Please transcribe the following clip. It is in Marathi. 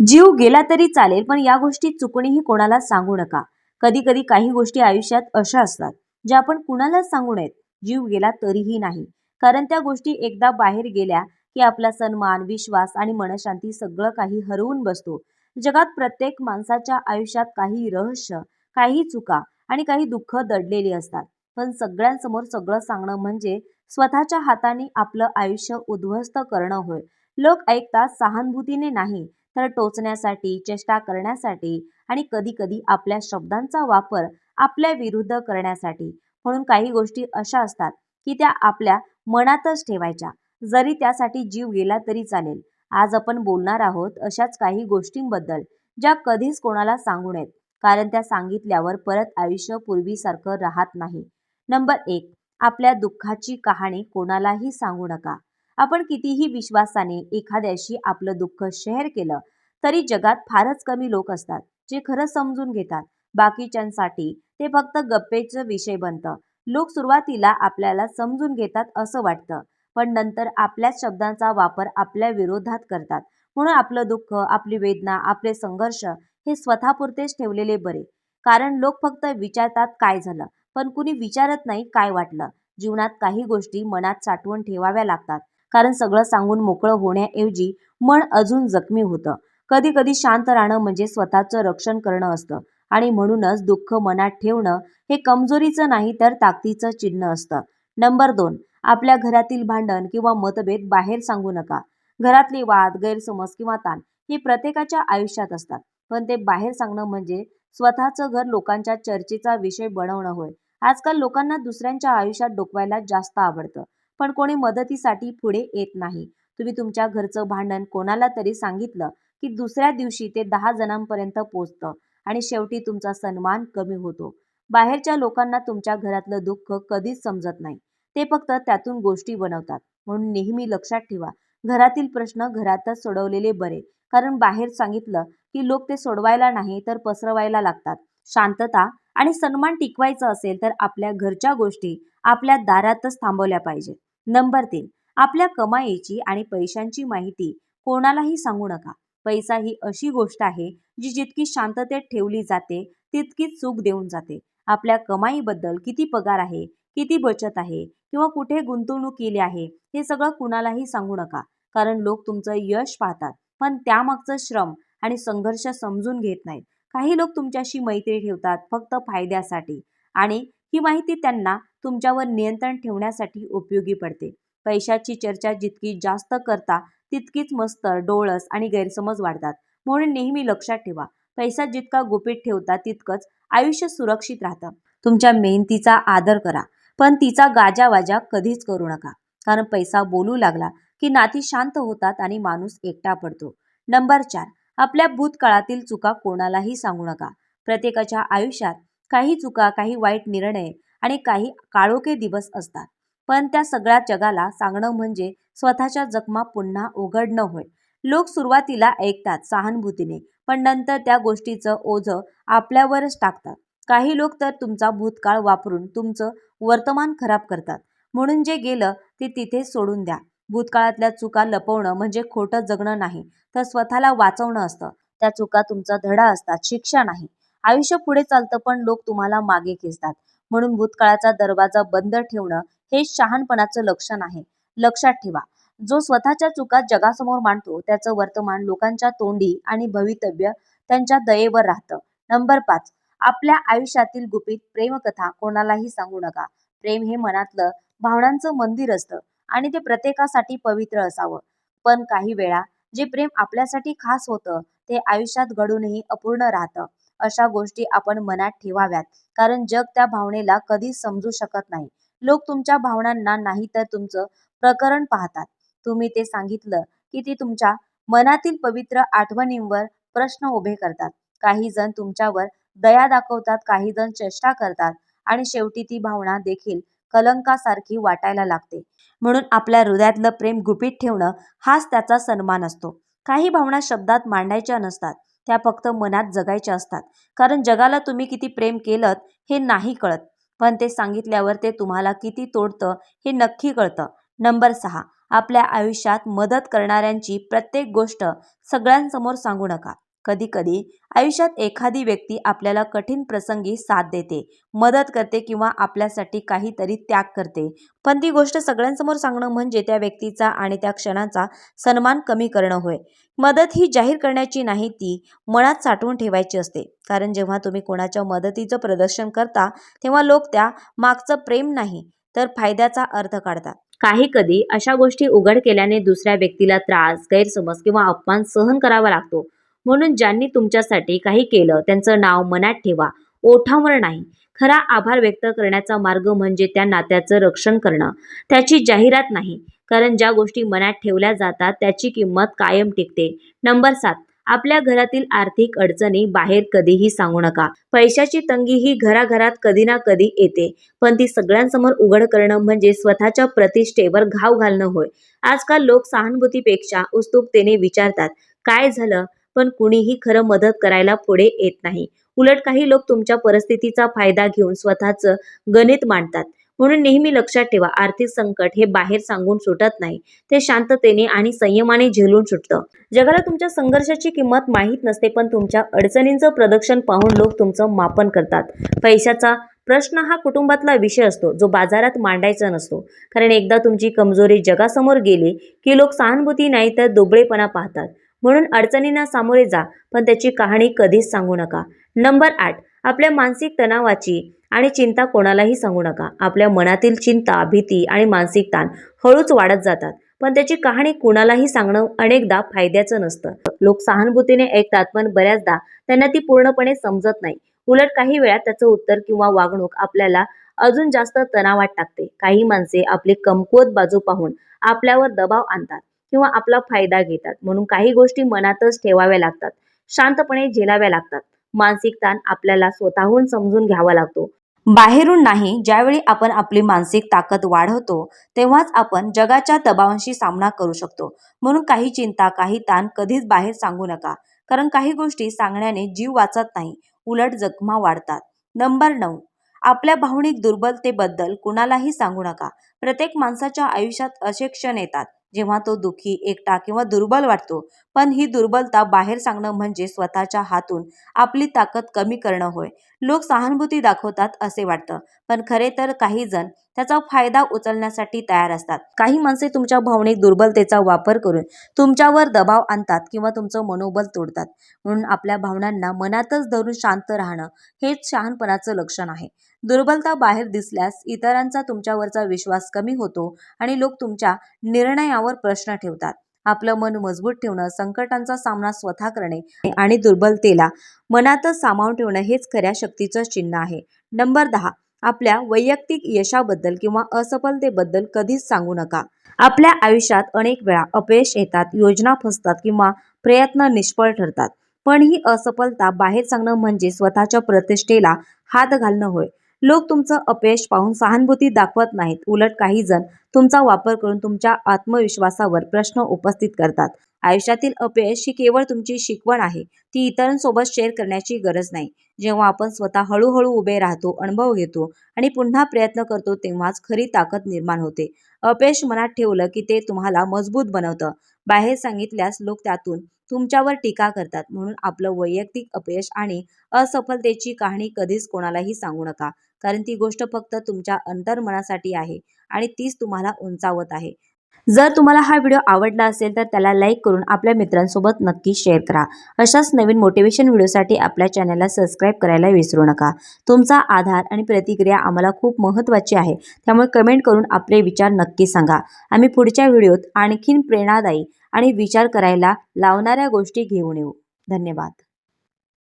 जीव गेला तरी चालेल पण या गोष्टी चुकणीही कोणाला सांगू नका. कधी कधी काही गोष्टी आयुष्यात अशा असतात ज्या आपण कुणालाच सांगू नयेत. जीव गेला तरीही नाही. कारण त्या गोष्टी एकदा बाहेर गेल्या की आपला सन्मान विश्वास आणि मनशांती सगळं काही हरवून बसतो. जगात प्रत्येक माणसाच्या आयुष्यात काही रहस्य काही चुका आणि काही दुःख दडलेली असतात. पण सगळ्यांसमोर सगळं सांगणं म्हणजे स्वतःच्या हाताने आपलं आयुष्य उद्ध्वस्त करणं होय. लोक ऐकतात सहानुभूतीने नाही तर टोचण्यासाठी चेष्टा करण्यासाठी आणि कधी कधी आपल्या शब्दांचा वापर आपल्या विरुद्ध करण्यासाठी. म्हणून काही गोष्टी अशा असतात की त्या आपल्या मनातच ठेवायच्या. जरी त्यासाठी जीव गेला तरी चालेल. आज आपण बोलणार आहोत अशाच काही गोष्टींबद्दल ज्या कधीच कोणाला सांगू नयेत. कारण त्या सांगितल्यावर परत आयुष्य पूर्वीसारखं राहत नाही. नंबर एक आपल्या दुःखाची कहाणी कोणालाही सांगू नका. आपण कितीही विश्वासाने एखाद्याशी आपलं दुःख शेअर केलं तरी जगात फारच कमी लोक असतात जे खरं समजून घेतात. बाकीच्यांसाठी ते फक्त गप्पेचं विषय बनतं. लोक सुरुवातीला आपल्याला समजून घेतात असं वाटतं पण नंतर आपल्याच शब्दांचा वापर आपल्या विरोधात करतात. म्हणून आपलं दुःख आपली वेदना आपले संघर्ष हे स्वतःपुरतेच ठेवलेले बरे. कारण लोक फक्त विचारतात काय झालं पण कुणी विचारत नाही काय वाटलं. जीवनात काही गोष्टी मनात साठवून ठेवाव्या लागतात. कारण सगळं सांगून मोकळं होण्याऐवजी मन अजून जखमी होतं. कधी कधी शांत राहणं म्हणजे स्वतःचं रक्षण करणं असतं आणि म्हणूनच दुःख मनात ठेवणं हे कमजोरीचं नाही तर ताकदीचं चिन्ह असतं. नंबर दोन आपल्या घरातील भांडण किंवा मतभेद बाहेर सांगू नका. घरातले वाद गैरसमज किंवा ताण हे प्रत्येकाच्या आयुष्यात असतात. पण ते बाहेर सांगणं म्हणजे स्वतःचं घर लोकांच्या चर्चेचा विषय बनवणं होय. आजकाल लोकांना दुसऱ्यांच्या आयुष्यात डोकवायला जास्त आवडतं. पण कोणी मदतीसाठी पुढे येत नाही. तुम्ही तुमच्या घरचं भांडण कोणाला तरी सांगितलं की दुसऱ्या दिवशी ते दहा जणांपर्यंत पोचतं आणि शेवटी तुमचा सन्मान कमी होतो. बाहेरच्या लोकांना तुमच्या घरातलं दुःख कधीच समजत नाही. ते फक्त त्यातून गोष्टी बनवतात. म्हणून नेहमी लक्षात ठेवा घरातील प्रश्न घरातच सोडवलेले बरे. कारण बाहेर सांगितलं की लोक ते सोडवायला नाही तर पसरवायला लागतात. शांतता आणि सन्मान टिकवायचा असेल तर आपल्या घरच्या गोष्टी आपल्या दारातच थांबवल्या पाहिजेत नंबर तीन. आपल्या कमाईची आणि पैशांची माहिती कोणालाही सांगू नका. पैसा ही अशी गोष्ट आहे जी जितकी शांततेत ठेवली जाते तितकीच चूक देऊन जाते. आपल्या कमाईबद्दल किती पगार आहे किती बचत आहे किंवा कुठे गुंतवणूक केली आहे हे सगळं कुणालाही सांगू नका. कारण लोक तुमचं यश पाहतात पण त्यामागचं श्रम आणि संघर्ष समजून घेत नाहीत. काही लोक तुमच्याशी मैत्री ठेवतात फक्त फायद्यासाठी. आणि ही माहिती त्यांना तुमच्यावर नियंत्रण ठेवण्यासाठी उपयोगी पडते. पैशाची चर्चा जितकी जास्त करता तितकीच मस्त डोळस आणि गैरसमज वाढतात. म्हणून नेहमी लक्षात ठेवा. पैसा जितका गुपित ठेवता तितकंच आयुष्य सुरक्षित राहतं. तुमच्या मेहनतीचा आदर करा पण तिचा गाजावाजा कधीच करू नका. कारण पैसा बोलू लागला की नाती शांत होतात आणि माणूस एकटा पडतो. नंबर चार आपल्या भूतकाळातील चुका कोणालाही सांगू नका. प्रत्येकाच्या आयुष्यात काही चुका काही वाईट निर्णय आणि काही काळोखे दिवस असतात. पण त्या सगळ्या जगाला सांगणं म्हणजे स्वतःच्या जखमा पुन्हा उघडणं होय. लोक सुरुवातीला ऐकतात सहानुभूतीने पण नंतर त्या गोष्टीचं ओझं आपल्यावरच टाकतात. काही लोक तर तुमचा भूतकाळ वापरून तुमचं वर्तमान खराब करतात. म्हणून जे गेलं ते तिथे सोडून द्या. भूतकाळातल्या चुका लपवणं म्हणजे खोटं जगणं नाही तर स्वतःला वाचवणं असतं. त्या चुका तुमचा धडा असतात शिक्षा नाही. आयुष्य पुढे चालतं पण लोक तुम्हाला मागे खेचतात. म्हणून भूतकाळाचा दरवाजा बंद ठेवणं हे शहाणपणाचं लक्षण आहे. लक्षात ठेवा जो स्वतःच्या चुका जगासमोर मांडतो त्याचं वर्तमान लोकांच्या तोंडी आणि भवितव्य त्यांच्या दयेवर राहतं. नंबर पाच आपल्या आयुष्यातील गुपित प्रेमकथा कोणालाही सांगू नका. प्रेम हे मनातलं भावनांचं मंदिर असतं आणि ते प्रत्येकासाठी पवित्र असावं. पण काही वेळा जे प्रेम आपल्यासाठी खास होतं ते आयुष्यात घडूनही अपूर्ण राहतं. अशा गोष्टी आपण मनात ठेवाव्यात. कारण जग त्या भावनेला कधीच समजू शकत नाही. लोक तुमच्या भावनांना नाही तर तुमचं प्रकरण पाहतात. तुम्ही ते सांगितलं की ती तुमच्या मनातील पवित्र आठवणींवर प्रश्न उभे करतात. काही जण तुमच्यावर दया दाखवतात काही जण चेष्टा करतात आणि शेवटी ती भावना देखील कलंकासारखी वाटायला लागते. म्हणून आपल्या हृदयातलं प्रेम गुपित ठेवणं हाच त्याचा सन्मान असतो. काही भावना शब्दात मांडायच्या नसतात. त्या फक्त मनात जगायच्या असतात. कारण जगाला तुम्ही किती प्रेम केलं हे नाही कळत. पण ते सांगितल्यावर ते तुम्हाला किती तोडतं हे नक्की कळतं. नंबर सहा. आपल्या आयुष्यात मदत करणाऱ्यांची प्रत्येक गोष्ट सगळ्यांसमोर सांगू नका. कधीकधी आयुष्यात एखादी व्यक्ती आपल्याला कठीण प्रसंगी साथ देते मदत करते किंवा आपल्यासाठी काहीतरी त्याग करते. पण ती गोष्ट सगळ्यांसमोर सांगणं म्हणजे त्या व्यक्तीचा आणि त्या क्षणाचा सन्मान कमी करणं होय. मदत ही जाहीर करण्याची नाही ती मनात साठवून ठेवायची असते. कारण जेव्हा तुम्ही कोणाच्या मदतीचं प्रदर्शन करता तेव्हा लोक त्या मागचं प्रेम नाही तर फायद्याचा अर्थ काढतात. काही कधी अशा गोष्टी उघड केल्याने दुसऱ्या व्यक्तीला त्रास गैरसमज किंवा अपमान सहन करावा लागतो. म्हणून ज्यांनी तुमच्यासाठी काही केलं त्यांचं नाव मनात ठेवा. ओठावर नाही. खरा आभार व्यक्त करण्याचा मार्ग म्हणजे त्या नात्याचं रक्षण करणं. त्याची जाहिरात नाही. कारण ज्या गोष्टी मनात ठेवल्या जातात त्याची किंमत कायम टिकते. नंबर सात. आपल्या घरातील आर्थिक अडचणी बाहेर कधीही सांगू नका. पैशाची तंगी ही घराघरात कधी ना कधी येते. पण ती सगळ्यांसमोर उघड करणं म्हणजे स्वतःच्या प्रतिष्ठेवर घाव घालणं होय. आजकाल लोक सहानुभूतीपेक्षा उत्सुकतेने विचारतात काय झालं? पण कुणीही खरं मदत करायला पुढे येत नाही. उलट काही लोक तुमच्या परिस्थितीचा फायदा घेऊन स्वतःचं गणित मांडतात. म्हणून नेहमी लक्षात ठेवा आर्थिक संकट हे बाहेर सांगून सुटत नाही. ते शांततेने आणि संयमाने झेलून सुटतं. जगाला तुमच्या संघर्षाची किंमत माहीत नसते पण तुमच्या अडचणींचं प्रदर्शन पाहून लोक तुमचं मापन करतात. पैशाचा प्रश्न हा कुटुंबातला विषय असतो जो बाजारात मांडायचा नसतो. कारण एकदा तुमची कमजोरी जगासमोर गेली की लोक सहानुभूती नाही तर दुबळेपणा पाहतात. म्हणून अडचणींना सामोरे जा पण त्याची कहाणी कधीच सांगू नका. नंबर आठ. आपल्या मानसिक तणावाची आणि चिंता कोणालाही सांगू नका. आपल्या मनातील चिंता भीती आणि मानसिक ताण हळूच वाढत जातात पण त्याची कहाणी कुणालाही सांगणं अनेकदा फायद्याचं नसतं. लोक सहानुभूतीने ऐकतात पण बऱ्याचदा त्यांना ती पूर्णपणे समजत नाही. उलट काही वेळा त्याचं उत्तर किंवा वागणूक आपल्याला अजून जास्त तणावात टाकते. काही माणसे आपली कमकुवत बाजू पाहून आपल्यावर दबाव आणतात. किंवा आपला फायदा घेतात. म्हणून काही गोष्टी मनातच ठेवाव्या लागतात. शांतपणे झेलाव्या लागतात. मानसिक ताण आपल्याला स्वतःहून समजून घ्यावा लागतो. बाहेरून नाही ज्यावेळी आपण आपली मानसिक ताकद वाढवतो तेव्हाच आपण जगाच्या दबावांशी सामना करू शकतो. म्हणून काही चिंता काही ताण कधीच बाहेर सांगू नका. कारण काही गोष्टी सांगण्याने जीव वाचत नाही उलट जखमा वाढतात. नंबर नऊ. आपल्या भावनिक दुर्बलतेबद्दल कुणालाही सांगू नका. प्रत्येक माणसाच्या आयुष्यात असे क्षण येतात. जेव्हा तो दुःखी एकटा किंवा दुर्बल वाटतो पण ही दुर्बलता बाहेर सांगणं म्हणजे स्वतःच्या हातून आपली ताकद कमी करणं होय. लोक सहानुभूती दाखवतात असे वाटतं. पण खरे तर काही जण त्याचा फायदा उचलण्यासाठी तयार असतात. काही माणसे तुमच्या भावनिक दुर्बलतेचा वापर करून तुमच्यावर दबाव आणतात किंवा तुमचं मनोबल तोडतात. म्हणून आपल्या भावनांना मनातच धरून शांत राहणं हेच शहाणपणाचं लक्षण आहे. दुर्बलता बाहेर दिसल्यास इतरांचा तुमच्यावरचा विश्वास कमी होतो आणि लोक तुमच्या निर्णयावर प्रश्न ठेवतात. आपलं मन मजबूत ठेवणं संकटांचा सामना स्वतः करणे आणि दुर्बलतेला मनातच सामावून ठेवणं हेच खऱ्या शक्तीचं चिन्ह आहे. नंबर दहा आपल्या वैयक्तिक यशाबद्दल किंवा असफलतेबद्दल कधीच सांगू नका. आपल्या आयुष्यात अनेक वेळा अपयश येतात योजना फसतात किंवा प्रयत्न निष्फळ ठरतात. पण ही असफलता बाहेर सांगणं म्हणजे स्वतःच्या प्रतिष्ठेला हात घालणं होय. लोक तुमचं अपयश पाहून सहानुभूती दाखवत नाहीत. उलट काही जण तुमचा वापर करून तुमच्या आत्मविश्वासावर प्रश्न उपस्थित करतात. आयुष्यातील अपयश ही केवळ तुमची शिकवण आहे. ती इतरांसोबत शेअर करण्याची गरज नाही. जेव्हा आपण स्वतः हळूहळू उभे राहतो अनुभव घेतो आणि पुन्हा प्रयत्न करतो तेव्हाच खरी ताकद निर्माण होते. अपयश मनात ठेवलं की ते तुम्हाला मजबूत बनवतं. बाहेर सांगितल्यास लोक त्यातून तुमच्यावर टीका करतात. म्हणून आपलं वैयक्तिक अपयश आणि असफलतेची कहाणी कधीच कोणालाही सांगू नका. कारण ती गोष्ट फक्त तुमच्या अंतर्मनासाठी आहे आणि तीच तुम्हाला उंचावत आहे. जर तुम्हाला हा व्हिडिओ आवडला असेल तर त्याला लाईक करून आपल्या मित्रांसोबत नक्की शेअर करा. अशाच नवीन मोटिवेशन व्हिडिओसाठी आपल्या चॅनलला सबस्क्राईब करायला विसरू नका. तुमचा आधार आणि प्रतिक्रिया आम्हाला खूप महत्त्वाची आहे. त्यामुळे कमेंट करून आपले विचार नक्की सांगा. आम्ही पुढच्या व्हिडिओत आणखीन प्रेरणादायी आणि विचार करायला लावणाऱ्या गोष्टी घेऊन येऊ. धन्यवाद.